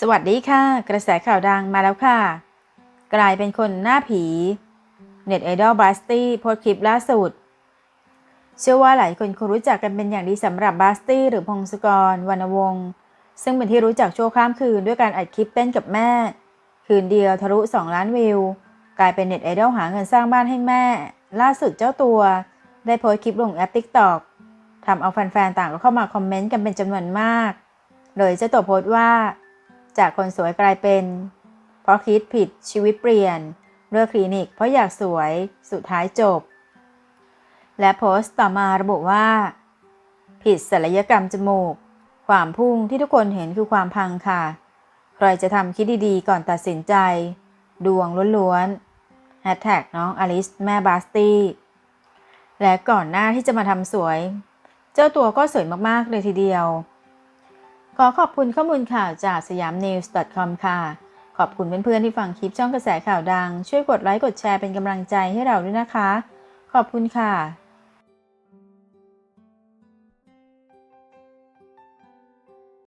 สวัสดีค่ะ กระแสข่าวดังมาแล้วค่ะ กลายเป็นคนหน้าผี เน็ตไอดอลบาสตี้โพสคลิปล่าสุด เชื่อว่าหลายคนคงรู้จักกันเป็นอย่างดีสำหรับบาสตี้หรือพงศกรวรรณวงศ์ซึ่งเป็นที่รู้จักชั่วข้ามคืนด้วยการอัดคลิปเต้นกับแม่ คืนเดียวทะลุ 2 ล้านวิว กลายเป็นเน็ตไอดอลหาเงินสร้างบ้านให้แม่ ล่าสุดเจ้าตัว ได้โพสคลิปลงแอป TikTok ทำเอาแฟนๆต่างก็เข้ามาคอมเมนต์กันเป็นจำนวนมาก โดยเจ้าตัวโพสต์ว่า จากคนสวยกลายเป็น เพราะคิดผิดชีวิตเปลี่ยนเลือกคลินิก เพราะอยากสวยสุดท้ายจบ และโพสต์ต่อมาระบุว่า ผิดศัลยกรรมจมูก ความพุ่งที่ทุกคนเห็นคือความพังค่ะ ใครจะทำคิดดีๆ ก่อนตัดสินใจ ดวงล้วนๆแฮชแท็กน้องอลิสแม่บาสตี้และก่อนหน้าที่จะมาทำสวย เจ้าตัวก็สวยมากๆเลยทีเดียว ขอขอบคุณข้อมูลข่าวจากสยาม news com ค่ะ ขอบคุณเพื่อนๆที่ฟังคลิปช่องกระแสข่าวดัง ช่วยกดไลค์กดแชร์เป็นกำลังใจให้เราด้วยนะคะ ขอบคุณค่ะ